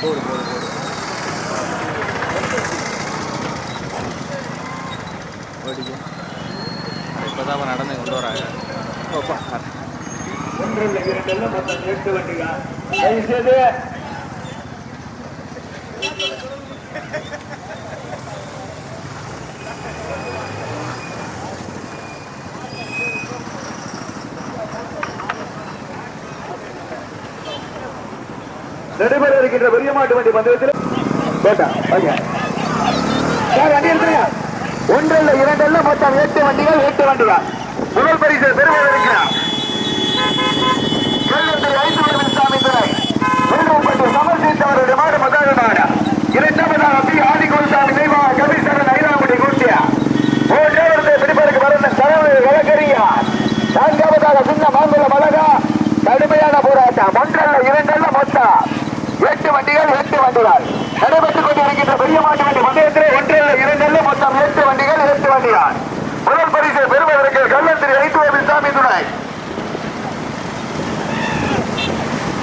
போடு போடு போடு. ஓடிக்க. இப்போ தான் நடந்து கொண்டு வராங்க ஓப்பா. ஒன்று இல்லை இரண்டு இல்லை மொத்தம் எட்டு வண்டிங்க தயவு மாட்டு வண்டி பந்தயத்தில். போட்டா வாங்க மொத்தம் எட்டு வண்டிகள் எட்டு வண்டிகள். முதல் பரிசு பெறுவது இருக்கிறார் செல்வத்தில் ஐந்து வருடம் சாமி துறை வேலுப்பட்டு சமர்ப்பித்தவருடைய மாடு மகாத மாடு இரண்டாவதாக பி ஆதிகுருசாமி தெய்வா கவிசரன் ஐராமுடி கூட்டியா மூன்றாவது பிடிப்பதற்கு வருந்த தலைவர் வழக்கறியா நான்காவதாக சின்ன மாங்குள மலகா கடுமையான போராட்டம் ஒன்றல்ல இரண்டல்ல மொத்தம் எட்டு வண்டிகள் எட்டு வண்டிகள் நடைபெற்றுக் கொண்டிருக்கின்ற பெரிய மாட்டு வண்டி பந்தயத்திலே ஒன்றல்ல இரண்டல்ல மொத்தம் எட்டு வண்டிகள் எட்டு வண்டிகள் முதல் பரிசை பெறுவதற்கு கள்ளத்திரி ஐந்து சாமி துணை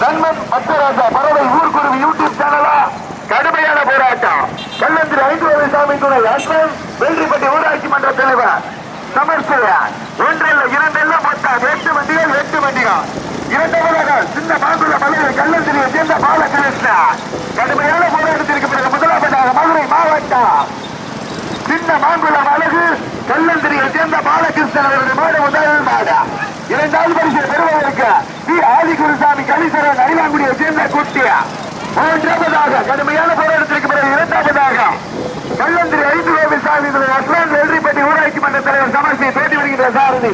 நண்பன் பக்தராஜா பறவை ஊர்குருவி யூடியூப் சேனலா கடுமையான போராட்டம் கல்லந்திரி ஐந்து வயது சாமி துணை அஸ்வன் வெள்ளிப்பட்டி ஊராட்சி மன்ற தலைவர் சமர்சியா ஒன்றல்ல இரண்டல்ல மொத்தம் எட்டு வண்டிகள். இரண்டாவதாக சின்ன மாங்குள மலையை கல்லந்திரியை சேர்ந்த பாலகிருஷ்ணா. கடுமையான போராட்டத்திற்கு பிறகு முதலாவதாக மதுரை மாவட்டம். சின்ன மாங்குளம் அழகு கல்லந்திரியை சேர்ந்த பாலகிருஷ்ணன் அவருடைய மாடு முதல் மாடு. இரண்டாவது பரிசு பெறுவதற்கு டி ஆதிகுருசாமி கலிசரன் அரிலாங்குடியை சேர்ந்த குட்டியா மூன்றாவதாக கடுமையான போராட்டத்திற்கு பிறகு இரண்டாவதாக கல்லந்திரி ஐந்து கோவில் சாமி அஸ்லான் வெள்ளிப்பட்டி ஊராட்சி மன்ற தலைவர் சமர்த்தி பேட்டி வருகின்ற சாரதி.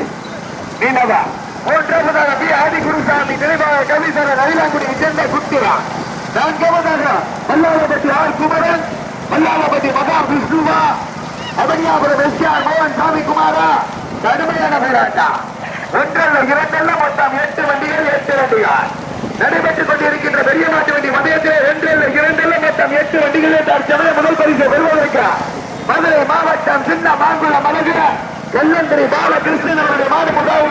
நீண்டவா மூன்றாவதாக பி. ஆதிகுருசாமி நினைவாக கவிசரன் அரிலாங்குடியை சேர்ந்த குட்டியா நான்காவதாக மல்லாளப்பட்டி ஆர். குமரன் மல்லாளப்பட்டி மகா விஷ்ணுவா அவனியாபுரம் எஸ்ஆர் மோகன் சாமி குமாரா கடுமையான போராட்டா ஒன்றல்ல இரண்டல்ல மொத்தம் எட்டு வண்டிகள் எட்டு வண்டிகள். நடைபெற்றுக் கொண்டிருக்கின்ற பெரிய மாட்டு வண்டி மதியத்தில் ரெண்டல்ல இரண்டல்ல மொத்தம் எட்டு வண்டிகள் என்று அச்சமய முதல் பரிசு பெறுவதற்கு மதுரை மாவட்டம் சின்ன மாங்குளம் அழகு கல்லந்திரி பாலகிருஷ்ணன் அவருடைய மாடு முதல்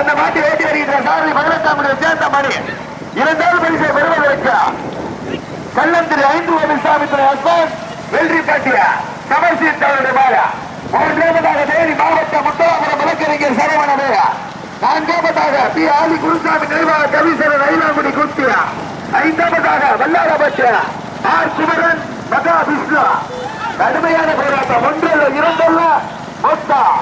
அந்த மாட்டை ஓட்டி வருகின்ற சாரதி மகளத்தாமுடைய சேர்ந்த மணி. இரண்டாவது பரிசை பெறுவதற்கு கல்லந்திரி ஐந்து கோவில் சாமி துறை அஸ்வான் வெள்ளி காட்டிய தலைவருடைய மாயா. மூன்றாவதாக தேனி மாவட்ட முத்தலாபுரம் வழக்கறிஞர் சரவண மேயா நான்காவதாக பி. ஆதி குருசாமி நிர்வாக கவிசரன் ஐலாங்குடி குத்தியா ஐந்தாவதாக வல்லாரபட்ச ஆர். குமரன் மகா விஷ்ணு. கடுமையான போராட்டம். ஒன்றல்ல இரண்டல்ல மொத்தம்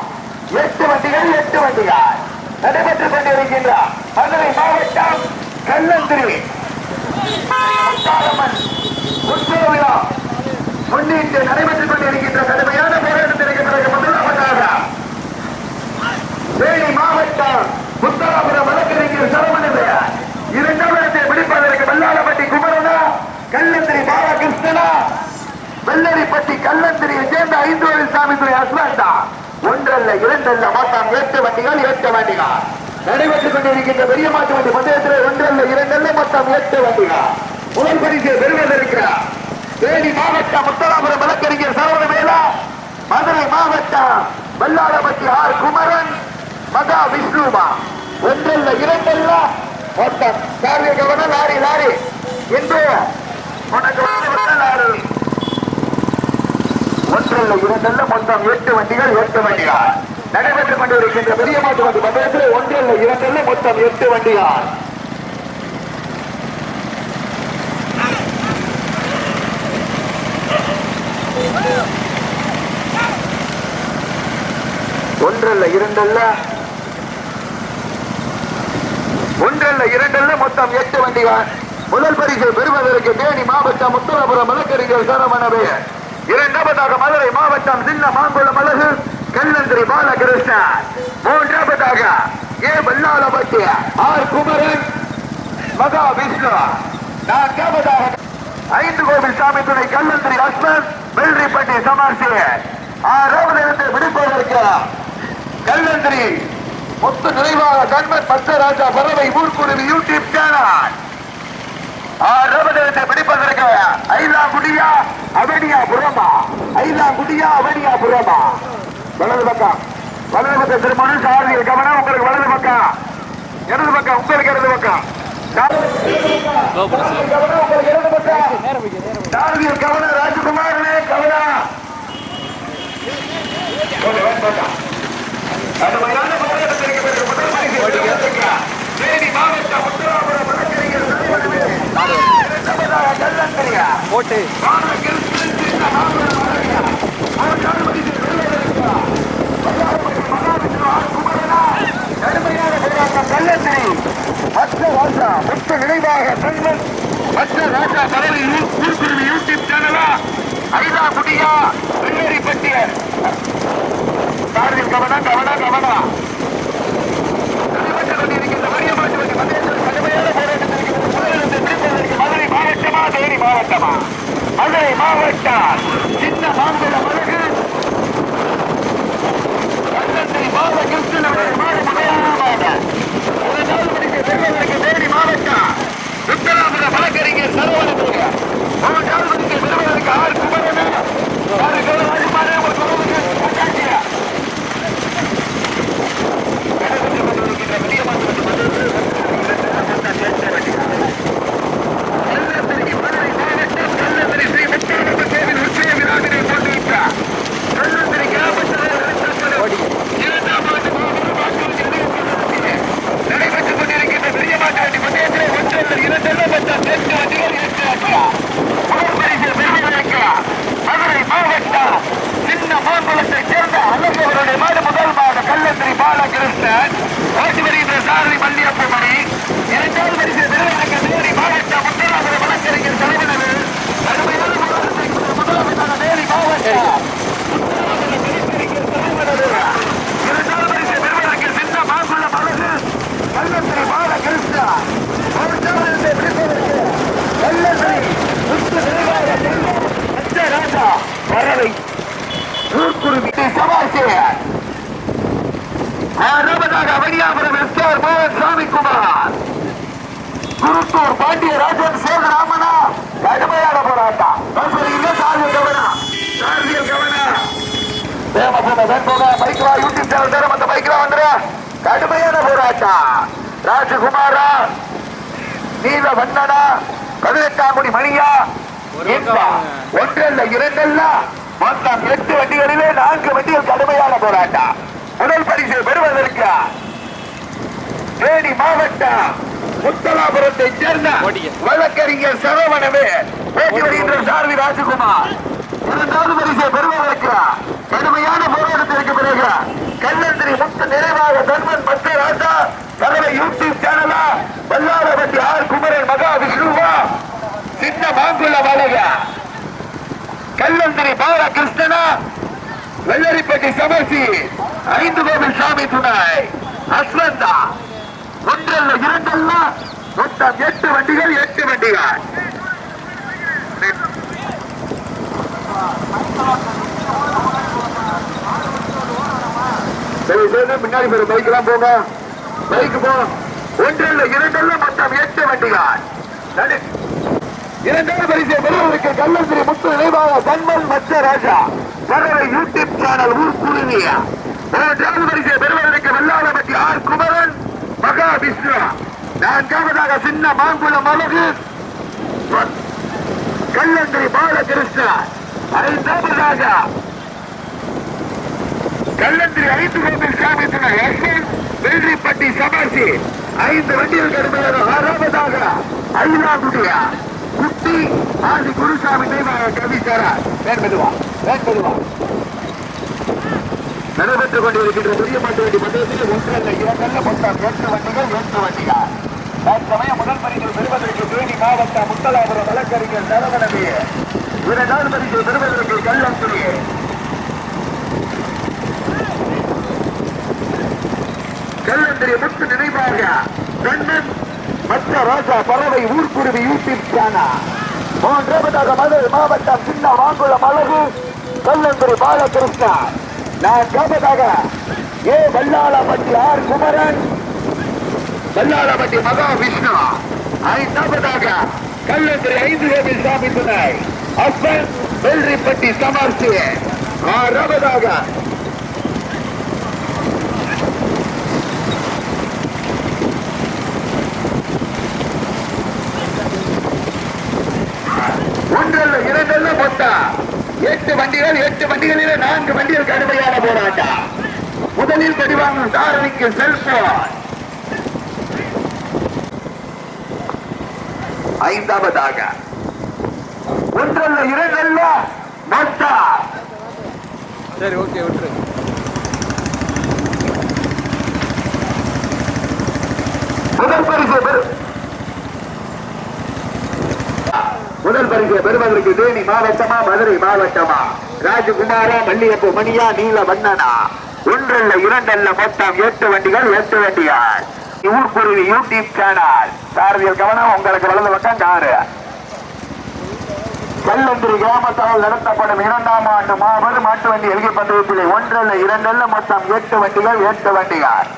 எட்டு வண்டிகள் எட்டு வண்டிகள். நடைபெற்றுக் கொண்டிருக்கின்ற மதுரை மாவட்டம் கல்லந்திரி உற்சவ விழா முன்னிட்டு நடைபெற்றுக் கொண்டிருக்கின்ற கடுமையான போராட்டத்திற்கு பிறகு முதலாவதாக தேனி மாவட்டம் முத்தாபுரம் வழக்கறிஞர் சரவணன் இரண்டாவது இடத்தை பிடிப்பதற்கு வெள்ளாளப்பட்டி குமரனா கல்லந்திரி பாலகிருஷ்ணனா வெள்ளரிப்பட்டி கல்லந்திரியை சேர்ந்த ஐந்து சாமி துறை அஸ்வாண்டா ஒன்றல்ல இரண்டல்ல மொத்தம் ஏற்ற வண்டிகள் ஏற்ற வண்டிகள். நடைபெற்றுக் கொண்டிருக்கின்ற பெரிய மாட்டு வண்டி பந்தயத்தில் ஒன்றல்ல இரண்டல்ல மொத்தம் ஏற்ற வண்டிகள். முதல் பரிசு பெறுவதற்கிறார் தேனி மாவட்டம் முத்தலாபுரம் வழக்கறிஞர் சரவண மேலா மதுரை மாவட்டம் வெள்ளாளப்பட்டி ஆர் குமரன் மகா விஷ்ணுமா. ஒன்றல்ல இரண்டல்ல மொத்தம் காரிய கவனம் லாரி லாரி. என்று உனக்கு லாரி. ஒன்றல்ல இரண்டல்ல மொத்தம் எட்டு வண்டிகள் எட்டு வண்டிகள். நடைபெற்றுக் கொண்டிருக்கின்ற பெரிய மாட்டு வண்டி பந்தயத்தில் ஒன்றல்ல இரண்டல்ல மொத்தம் எட்டு வண்டிகள். ஒன்றல்ல இரண்டல்ல. ஒன்றல்ல இரண்டல்ல மொத்தம் எட்டு வண்டிகள். முதல் பரிசு பெறுவதற்கு தேனி மாவட்டம் முத்தலாபுரம் வழக்கறிஞர் சரவணவே இரண்டாவதாக மதுரை மாவட்டம் சின்ன மாங்குளம் அழகு கல்லந்திரி பாலகிருஷ்ணன் மூன்றாவதாக ஏ. வல்லாளப்பட்டி ஆர். குமரன் மகா விஷ்ணு நான்காவதாக ஐந்து கோவில் சாமி துணை கல்லந்திரி அஸ்மன் வெள்ளரிப்பட்டி சமாசி ஆறாவது இடத்தை விடுப்பதற்கு கல்லந்திரி மொத்த நிறைவாக கண்மன் பக்தராஜா பறவை ஊர்குருவி யூடியூப் சேனல். ஆறாவது பிடிப்பதற்கு பிடிப்பதற்கு குடியா அவனியா புறமா? ஐலாங்குடியா அவனியா புறமா? வலது பக்கம். வலது பக்கம் திருமணம் சாரதியில் கவனம் உங்களுக்கு வலது பக்கம். இடது பக்கம் உங்களுக்கு இடது பக்கம். ஸ்லோ பண்ணு ஸ்லோ கவனம். ராஜகுமாரனே கவனம் ஓடு, கல்லந்தரி, மற்ற நினைவாக செல்வன் மற்ற ராஜா பதவி ஊர்குருவி யூடியூப் சேனலா ஐதா குடியா வெள்ளரி பட்டியல் காரில் கவனம். கவனம் கவனம் நடைபெற்றுக் கொண்டிருக்கின்ற மரியமாட்டு வண்டி மந்திரத்தில் கடுமையான போராட்டத்திற்கு முதலிடத்தை பிடிப்பதற்கு மதுரை மாவட்டமா மதுரை மாவட்டம் சின்ன மாங்குள மலகு கள்ளத்தை மாவ கிருஷ்ணனுடைய மாடு முதலாமாக இரண்டாவது மணிக்கு செல்வதற்கு தேனி மாவட்டம். உத்தராபுர வழக்கறிஞர் ஆர் ஆறு பந்தயத்திலே ஒன்றல்ல இரண்டல்ல மற்ற தெற்கு வண்டிகள் இருக்கிறார்களா முதல் பரிசு பெறுவதற்கு மதுரை மாவட்டம் சின்ன மாம்பழத்தைச் சேர்ந்த அழகவருடைய மாடு முதல் மாடு கள்ளத்திரி பாலகிருஷ்ணன் ஓட்டி வருகின்ற சாரதி மல்லியப்பமணி இரண்டாவது பரிசு பெறுவதற்கு தேனி மாவட்டம் முத்தலாபுர வழக்கறிஞர் தலைவனது கடுமையான போராட்டத்தை கொண்ட முதலாவதாக தேனி மாவட்டம் முத்தலாபுர வழக்கறிஞர் தலைவனது இரண்டாவது பரிசு பெறுவதற்கு சின்ன மாங்குளம் அழகு கள்ளத்திரி பாலகிருஷ்ணன் மூன்றாவது பிடிப்பதற்கு கள்ளத்திரி முத்து நிறைவாக செல்வம் மச்ச ராஜா பறவை ஊர்க்குருவி சபாசியர் ஆறாவதாக அவனியாபுரம் எஸ்ஆர் மோகன் சாமிக்குமார் குருத்தூர் பாண்டியராஜன் சேகராமனா கடுமையான போராட்டம். இல்லை சார்பியல் கவனம் சார்பியல் கவனம் தேவபூம வெண்போக பைக்ரா யூடியூப் சேனல் தர மத்த பைக்ரா வந்துற கடுமையான போராட்டம். ராஜகுமாரா நீல வண்ணனா பதினெட்டாம் மணியா இந்த வாங்க. ஒன்றல்ல இரண்டல்ல மொத்தம் எட்டு வண்டிகளிலே நான்கு வண்டிகள் கடுமையான போராட்டம். முதல் பரிசு பெறுவதற்கு தேனி மாவட்டம் முத்தலாபுரத்தை சேர்ந்த. வழக்கறிஞர் சரவணவே ஓட்டி வருகின்ற சாரதி ராஜகுமார். இரண்டாவது பரிசை பெறுவதற்கு கடுமையான போராட்டத்திற்கு பிறகு கல்லந்திரி முத்து நிறைவாக தன்மன் மத்த ராஜா தலைமை யூடியூப் சேனலா வல்லாரவட்டி ஆர் குமரன் மகா விஷ்ணுவா சின்ன மாங்குள்ள வளக கல்லந்திரி பாலகிருஷ்ணனா வெள்ளரிப்பட்டி சமர்சி ஐந்து கோவில் சாமி துணை அஸ்வந்தா. ஒன்றல்ல இரண்டல்ல மொத்தம் எட்டு வண்டிகள் எட்டு வண்டிகள். தயவு செய்து பின்னாடி போற பைக் எல்லாம் போங்க. பைக் போ. ஒன்றல்ல இரண்டல்ல மொத்தம் எட்டு வண்டிகள். நடு- இரண்டாவது பரிசை பெறுவதற்கு கல்லந்திரி முத்து நினைவாக மச்ச ராஜா யூடியூப் சேனல் ஊர் மூன்றாவது பரிசை பெறுவதற்கு வெள்ளாளப்பட்டி ஆர் குமரன் மகா விஷ்ணு நான்காவதாக சின்ன மாங்குளம் அழகு. கல்லந்திரி பாலகிருஷ்ணா ஐந்தாவதாக கல்லந்திரி ஐந்து கோவில் சாமி வெள்ளிப்பட்டி சபாசி ஐந்து வண்டிகள் கடுமையாக ஆறாவதாக ஐநாகுடியா குட்டி ஆதி குருசாமி தெய்வாக கவிசாரா. வேன் மெதுவா வேன் மெதுவா. நடைபெற்றுக் கொண்டிருக்கின்ற புதிய மாட்டு வண்டி மண்டலத்தில் ஒன்றல்ல இரண்டல்ல மொத்தம் எட்டு வண்டிகள் எட்டு வண்டிகள். தற்சமயம் முதல் பரிசு பெறுவதற்கு தேனி மாவட்ட முத்தலாபுரம் வழக்கறிஞர் சரவணவி இரண்டாவது பரிசு பெறுவதற்கு கள்ளத்துறை கல்லந்திரி முத்து நினைவாக கண்ணன் மற்ற ராஜா பறவை ஊர்க்குருவி யூடியூப் சேனல் மூன்றாவதாக மதுரை மாவட்டம் சின்ன மாங்குளம் அழகு கல்லந்திரி பாலகிருஷ்ணா. நான்காவதாக ஏ வல்லாளப்பட்டி ஆர் குமரன். வல்லாரப்பட்டி மகா விஷ்ணு ஐந்தாவதாக கல்லூரி ஐந்து கோவில் சாமி துணை அப்பன் வெள்ளிப்பட்டி சமர்த்தி. ஆறாவதாக ஒன்றல்ல இரண்டல்ல மொத்தா எட்டு வண்டிகள் எட்டு வண்டிகளில நான்கு வண்டிகள் கடுமையான போராட்டம். முதலில் பதிவாங்கும் தாரணிக்கு செல்போன் ஐந்தாவதாக. ஒன்றல்ல இரண்டல்ல மொத்தம் சரி ஓகே விட்டுரு. முதல் பரிசு பெறு முதல் பரிசு பெறுவதற்கு தேனி மாவட்டமா மதுரை மாவட்டமா? ராஜகுமாரா மல்லியப்பு மணியா நீல வண்ணனா ஒன்றல்ல இரண்டல்ல மொத்தம் எட்டு வண்டிகள் எட்டு வண்டிகள். Oorkuruvi YouTube channel. சாரதியல் கவனம் உங்களுக்கு வலது பக்கம் காரு. கல்லந்திரி கிராமத்தால் நடத்தப்படும் இரண்டாம் ஆண்டு மாபெரும் மாட்டு வண்டி எழுகை பந்தயத்திலே ஒன்றல்ல இரண்டல்ல மொத்தம் எட்டு வண்டிகள் எட்டு வண்டிகள்.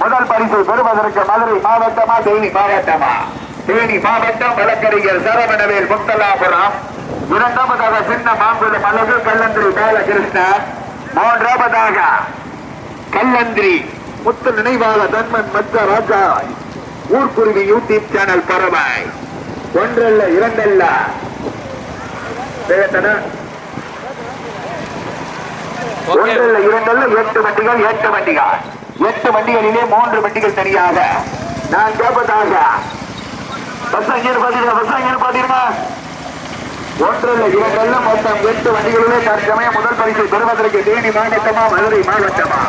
முதல் பரிசு பெறுவதற்கு மதுரை மாவட்டமா தேனி மாவட்டமா? தேனி மாவட்டம் வழக்கறிஞர் சரவணவேல் முத்தலாபுரம். இரண்டாவதாக சின்ன மாங்குளம் அழகு கல்லந்திரி பாலகிருஷ்ணன் மூன்றாவதாக கல்லந்திரி முத்து நினைவாக தன்மன் மத்த ராஜா. ஊர்குருவி யூடியூப் சேனல் பறவை ஒன்றல்ல இரண்டல்ல. ஒன்றல்ல இரண்டல்ல எட்டு வண்டிகள் எட்டு வண்டிகள். எட்டு வண்டிகளிலே மூன்று வண்டிகள் தனியாக. நான் கேட்பதாக பஸ் அங்கே பாத்தீங்க பஸ் அங்கே பாத்தீங்கன்னா ஒன்றல்ல இரண்டல்ல மொத்தம் எட்டு வண்டிகளிலே தற்சமயம் முதல் பரிசு பெறுவதற்கு தேனி மாவட்டமா மதுரை மாவட்டமா?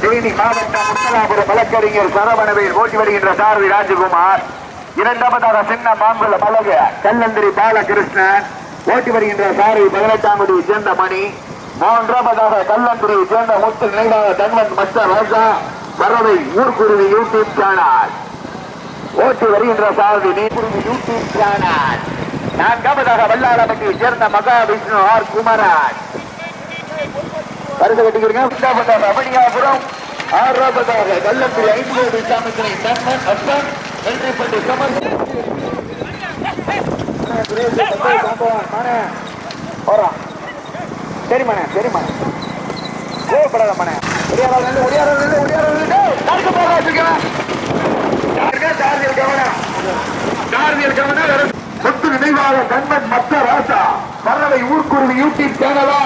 தேனி மாவட்டம் முத்தலாபுரம் வழக்கறிஞர் சரவணவையில் ஓட்டி வருகின்ற சாரதி ராஜகுமார். இரண்டாவதாக சின்ன மாங்குள பலக கல்லந்திரி பாலகிருஷ்ணன் ஓட்டி வருகின்ற சாரதி பதினெட்டாம் குடி சேர்ந்த மணி மூன்றாவதாக கல்லந்திரி சேர்ந்த முத்து நினைவாக தன்வந்த் மஸ்த ராஜா பறவை ஊர்குருவி யூடியூப் சேனல். ஓட்டி வருகின்ற சாரதி நீர்குருவி யூடியூப் சேனல். நான்காவதாக வல்லாளப்பட்டியை சேர்ந்த மகா விஷ்ணு ஆர் குமரன். பரிசு கட்டிக்கிறீங்க அபடியாபுரம் ஆறு ரூபாய் கள்ளக்குடி ஐந்து கோடி சாமித்திரை தன்மன் அஸ்வன் வெற்றிப்பட்டி சமர் போறான் சரி மண்ணே. சரி மண்ணே கோவப்படாத மண்ணே ஒடியாரம் ஒடியாரம் ஒடியாரம் தடுக்க போகிறேன் சார்ஜியல் கவனம் சார்ஜியல் சொத்து நினைவாக கண்மன் மத்த ராசா பறவை ஊர்க்குருவி யூடியூப் சேனலா?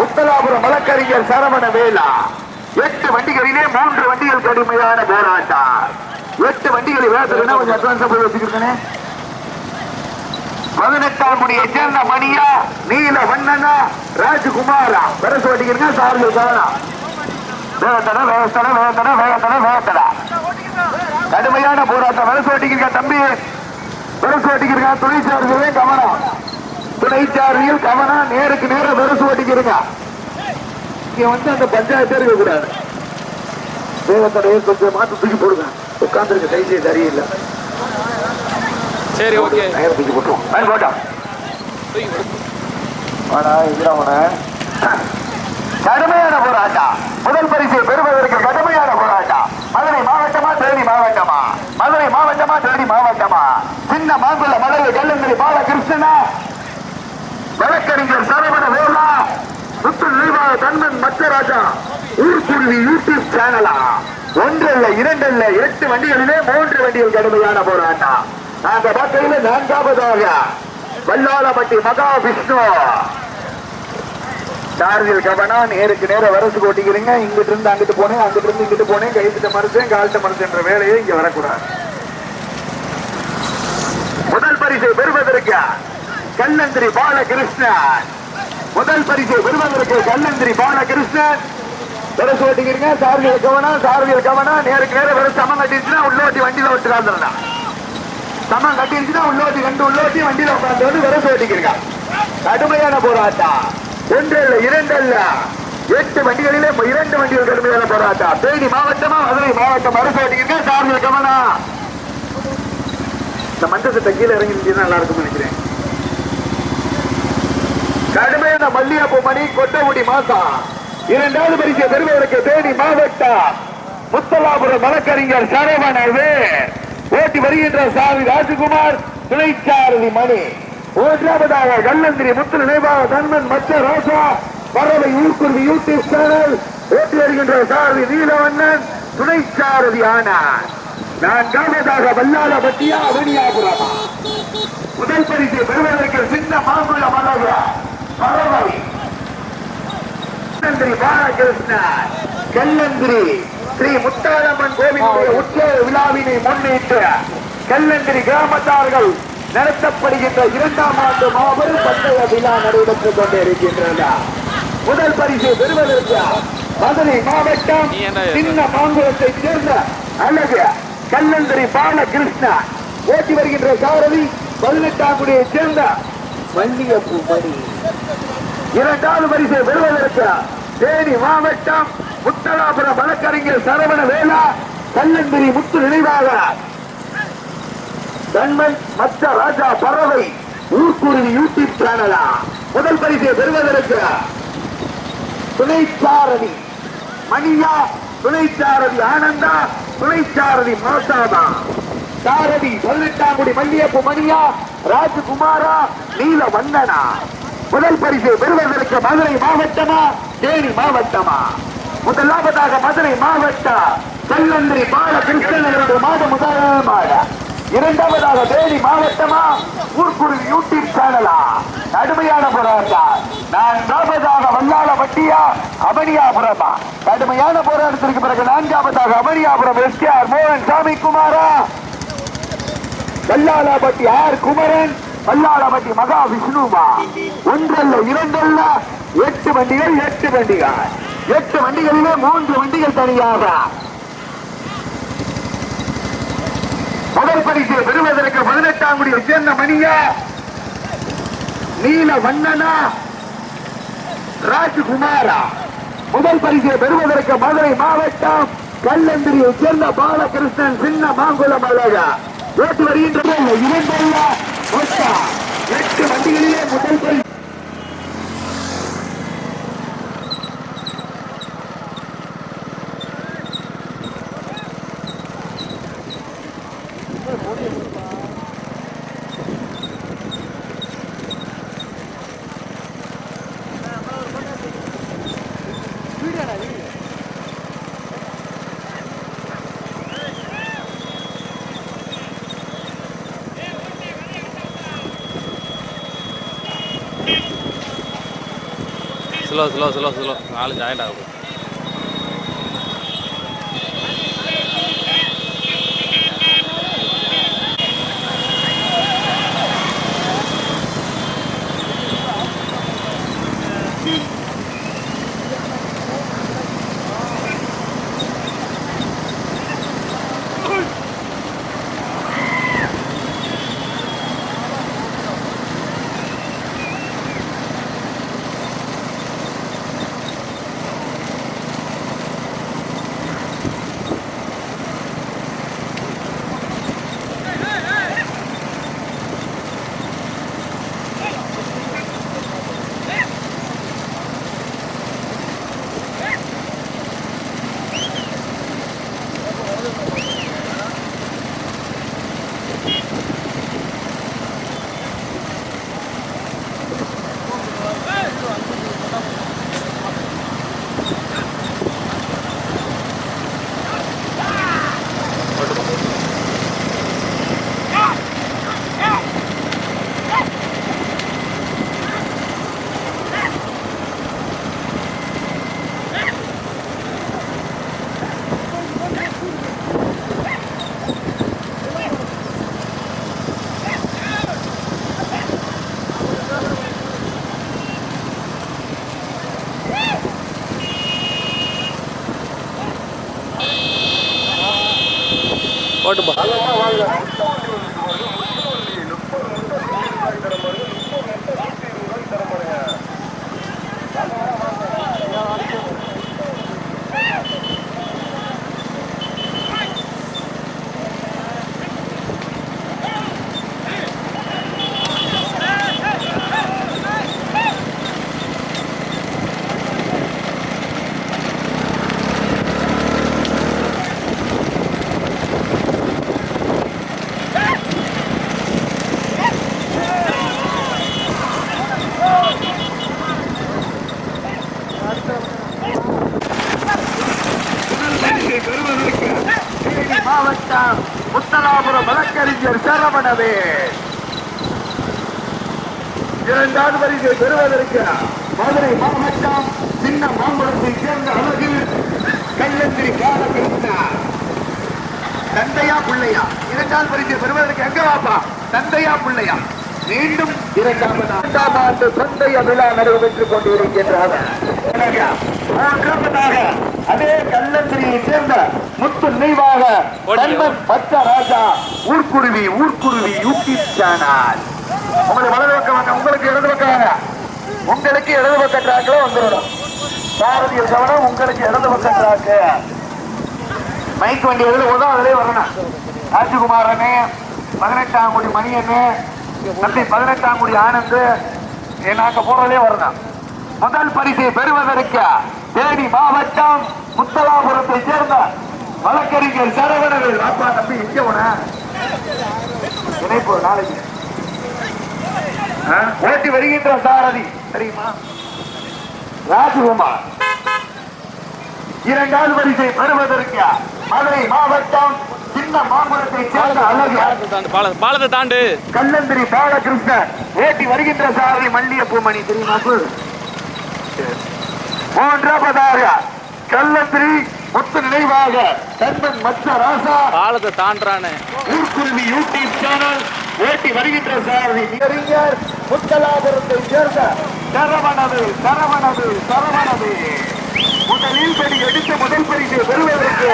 முத்தலாபுரம் வழக்கறிஞர் சரவண வேலா. எட்டு வண்டிகளிலே மூன்று வண்டிகள் கடுமையான போராட்டம். எட்டு வண்டிகளை வேதனை கொஞ்சம் அட்வான்ஸா போய் வச்சுக்கிறேன் பதினெட்டாம் முடியை சேர்ந்த மணியா நீல வண்ணனா ராஜகுமாரா. பெருசு ஓட்டிக்கிறீங்க சார்ஜியல் கவனம் வேகத்தடா வேகத்தடா வேகத்தடா வேகத்தடா வேகத்தடா. கடுமையான போராட்டம். வெரசு ஓட்டிக்கிறீங்க தம்பி. வெரசு ஓட்டிக்கிறீங்க துணைச்சாரதிகளே கவனம். துணைச்சாரதிகள் கவனம் நேருக்கு நேரம் வெரசு ஓட்டிக்கிறீங்க இங்க வந்து அந்த பஞ்சாயத்து இருக்க கூடாது வேகத்தடையை கொஞ்சம் மாத்து தூக்கி போடுங்க. உட்காந்துருக்கு கைசியை சரியில்லை. சரி ஓகே. நேரம் தூக்கி போட்டுருவோம். பயன் போட்டோம் ஆனா இதுல கடுமையான போராட்டம். முதல் பரிசை பெறுவதற்கு கடுமையான போராட்டம். மதுரை மாவட்டமா தேனி மாவட்டமா? மதுரை மாவட்டமா தேனி மாவட்டமா? சின்ன மாங்குள்ள மதுரை கல்லந்திரி பாலகிருஷ்ணனா? வழக்கறிஞர் சரவண வேலா முத்து நிர்வாக தன்மன் மச்சராஜா ஊர்குருவி யூடியூப் சேனலா. ஒன்றல்ல இரண்டல்ல எட்டு வண்டிகளிலே மூன்று வண்டிகள் கடுமையான போராட்டம். நாங்க பார்க்கையில நான்காவதாக வல்லாளப்பட்டி மகா விஷ்ணு. சார்ஜில் கவனம் நேருக்கு நேரம் வரசுக்கு ஓட்டிக்கிறீங்க இங்கிட்டு இருந்து அங்கிட்டு போனேன் அங்கிட்டு இருந்து இங்கிட்டு போனேன் கைகிட்ட மறுத்தேன் கால்கிட்ட மறுத்தேன்ற வேலையே இங்க வரக்கூடாது. முதல் பரிசை பெறுவதற்கு கல்லந்திரி பாலகிருஷ்ணன் முதல் பரிசு பெறுவதற்கு கல்லந்திரி பாலகிருஷ்ணன் வரசு ஓட்டிக்கிறீங்க சார்ஜில் கவனம் சார்ஜில் கவனம். நேருக்கு நேரம் வர சமம் கட்டிருச்சுன்னா உள்ள ஓட்டி வண்டியில விட்டு சமம் கட்டிருச்சுன்னா உள்ள ஓட்டி ரெண்டு உள்ள ஓட்டி வண்டியில உட்காந்து வந்து வரசு ஓட்டிக்கிறீங்க கடுமையான போராட்டம். ஒன்று இல்ல இரண்டு இல்ல எட்டு வண்டிகளிலே இரண்டு வண்டிகள் கடுமையான போராட்டம். தேனி மாவட்டமா மதுரை மாவட்டம் அரசு ஓட்டிக்கிறீங்க சார்ஜில் கவனம். இந்த மஞ்சத்தை கீழே இறங்கி இருந்துச்சுன்னா நல்லா இருக்கும்னு நினைக்கிறேன். கடுமையான மல்லியப்பூ மணி கொட்டகுடி மாசம் இரண்டாவது பரிசு பெறுவதற்கு தேனி மாவட்டா முத்தலாபுரம் வழக்கறிஞர் சரவணவே. ஓட்டி வருகின்ற சாமி ராஜகுமார் துணைச்சாரதி மணி. மூன்றாவதாக கல்லந்திரி முத்து நினைவாக தன்மன் மச்ச ரோசா பறவை ஊக்குருவி யூடியூப் சேனல். ஓட்டி வருகின்ற சாரதி நீலவண்ணன் துணைச்சாரதி ஆனார். நான்காவதாக வல்லாள பட்டியா அவனியாபுரமா முதல் பரிசு பெறுவதற்கு சின்ன மாங்குள்ள மலகுரா பறவை நன்றி பாலகிருஷ்ணன் கல்லந்திரி. ஸ்ரீ முத்தாரம்மன் கோவிலுடைய உற்சவ விழாவினை முன்னிட்டு கல்லந்திரி கிராமத்தார்கள் நடத்தப்படுகின்ற இரண்டாம் ஆண்டு மாபெரும் பந்தய விழா நடைபெற்றுக் கொண்டிருக்கின்றன. முதல் பரிசு பெறுவதற்கு மதுரை மாவட்டம் சின்ன மாங்குளத்தை சேர்ந்த அழகு கல்லந்திரி பாலகிருஷ்ணன் ஓட்டி வருகின்ற சாரதி பதினெட்டாம் குடியை சேர்ந்த வள்ளியப்பு மணி இரண்டாவது பரிசை பெறுவதற்கு தேனி மாவட்டம் முத்தலாபுரம் வழக்கறிஞர் சரவண வேலா கல்லந்திரி முத்து நினைவாக. தன்மன் மத்த ராஜா பறவை ஊர்க்குருவி யூடியூப் சேனலா. முதல் பரிசை பெறுவதற்கு துணைச்சாரதி மணியா துணைச்சாரதி ஆனந்தா துணைச்சாரதி மோசாதா. சாரதி பதினெட்டாம் குடி மல்லியப்பு மணியா ராஜகுமாரா நீல வந்தனா முதல் பரிசை பெறுவதற்கு மதுரை மாவட்டமா? தேனி மாவட்டமா? முதலாவதாக மதுரை மாவட்டம் செல்லந்திரி பாலகிருஷ்ணன் மாத முதல் இரண்டாவதாக தேனி மாவட்டமா? ஊர்க்குருவி யூடியூப் சேனலா? கடுமையான போராட்டம். நான்காவதாக வல்லாள அவனியாபுரமா? கடுமையான போராட்டத்திற்கு பிறகு நான்காவதாக அமனியாபுரம் எஸ்கேஆர் மோகன் சாமி குமாரா? வல்லாளப்பட்டி ஆர் குமரன். வல்லாளப்பட்டி மகா விஷ்ணுமா ஒன்றல்ல இரண்டல்ல எட்டு வண்டிகள் எட்டு வண்டிகள். எட்டு வண்டிகளிலே மூன்று வண்டிகள் தனியாக. முதல் பரிசு பெறுவதற்கு பதினெட்டாம் குடியை சேர்ந்த மணியா நீல வண்ணனா ராஜ்குமாரா. முதல் பரிசை பெறுவதற்கு மதுரை மாவட்டம் கல்லந்திரியை சேர்ந்த பாலகிருஷ்ணன் சின்ன மாங்குளம் அழகா. ஓட்டு வருகின்ற இரண்டல்ல மொத்தம் எட்டு வண்டிகளிலே முதல் ஸ்லோ ஸ்லோ ஸ்லோ ஸ்லோ நாலு ஜாயிண்ட் ஆகும் பெறுவதற்கு மதுரை மாவட்டம் சின்ன மாம்பழத்தை சேர்ந்த அழகு கல்லந்திரி காலகிருஷ்ணா தந்தையா பிள்ளையா? இரண்டாம் பரிசை பெறுவதற்கு எங்க வாப்பா? தந்தையா பிள்ளையா? மீண்டும் இரண்டாம் ஆண்டு தந்தைய விழா நடைபெற்றுக் கொண்டிருக்கின்றார். அதே கல்லந்திரியை சேர்ந்த முத்து நினைவாக கண்ணன் பச்ச ராஜா ஊர்க்குருவி ஊர்க்குருவி யூடியூப் சேனல். உங்களுக்கு வலது பக்கம் உங்களுக்கு இடது பக்கம் உங்களுக்கு இடது பக்க டிராக்ல வந்துடணும். பாரதிய சவனம் உங்களுக்கு இடது பக்க ட்ராக்கு மைக் வண்டி எதுல போதோ அதிலே வரணும். ராஜகுமாரனு பதினெட்டாம் கோடி மணியன்னு தம்பி பதினெட்டாம் குடி ஆனந்த் நாங்க போறதே வரணும். முதல் பரிசை பெறுவதற்கு தேனி மாவட்டம் முத்தலாபுரத்தை சேர்ந்த வழக்கறிஞர் சரவணர்கள் அப்பா தம்பி இங்கே போன. இணைப்பு நாளைக்கு. ஓட்டி வருகின்ற சாரதி. தெரியுமா? ராஜகுமார். இரண்டாவது வரிசை பெறுவதற்கு மதுரை மாவட்டம் சின்ன மாம்பழத்தை சேர்ந்த அழகு. பாலத்தை தாண்டு கல்லந்திரி பாலகிருஷ்ணன். ஓட்டி வருகின்ற சாரதி மல்லியப்பூ மணி தெரியுமா? மூன்றாவதாக கல்லந்திரி முத்து நினைவாக கண்ணன் மச்ச ராசா பாலத்தை யூடியூப் சேனல். ஓட்டி வருகின்ற சாரதி அறிஞர். முத்தலாபுரத்தை சேர்ந்த சரவணது சரவணது சரவணது முதலில் படி எடுத்து முதல் பரிசை பெறுவதற்கு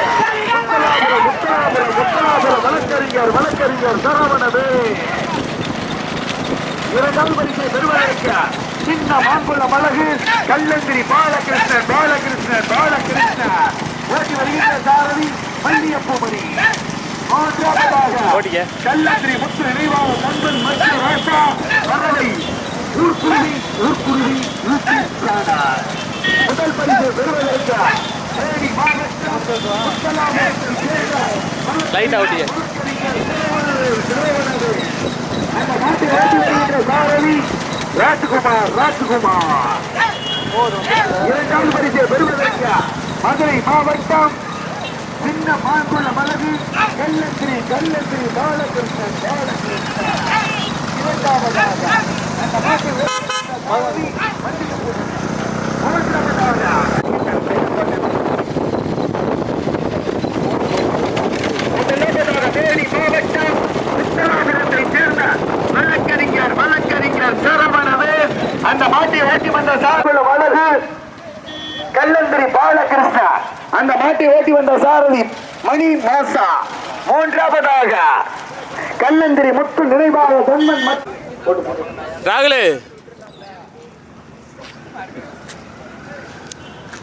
முத்தலாபுரம் முத்தலாபுரம் முத்தலாபுரம் வழக்கறிஞர் வழக்கறிஞர் சரவணது இரண்டாம் பரிசை பெறுவதற்கு சின்ன மாங்குளம் மலகு கல்லந்திரி பாலகிருஷ்ணன் பாலகிருஷ்ணன் பாலகிருஷ்ணன். ஓட்டி வருகின்ற சாரதி மல்லியப்பூமணி மூன்றாவதாக ஓட்டிக்க கல்லந்திரி முத்து நினைவாக நண்பன் மத்திய ராசா. வரவை ஊர்க்குருவி ஊர்க்குருவி ஊர்க்குருவி முதல் பரிசு பெறுவதற்கு தேனி மாவட்டம் முத்தலாபுரத்தில் சேர்ந்த லைட்டா ஓட்டிக்க அந்த நாட்டு ஓட்டி வருகின்ற சாரதி ராஜ்குமார் ராஜ்குமார். இரண்டாவது பரிசை பெறுவதற்கு மதுரை மாவட்டம் சின்ன மாங்குள மலகு கல்லத்திரி கல்லத்திரி பாலகிருஷ்ணன் பாலகிருஷ்ணன். இரண்டாவதாக அந்த நாட்டு ஓட்டி வருகின்ற சாரதி மூன்றாவதாக அந்த மாட்டை ஓட்டி வந்த சார்புல வலகு கல்லந்திரி பாலகிருஷ்ணா அந்த மாட்டை ஓட்டி வந்த சாரதி மணி மாசா. மூன்றாவதாக. கல்லந்திரி முத்து நிறைவாக தொன்மன் மத் ராகுலு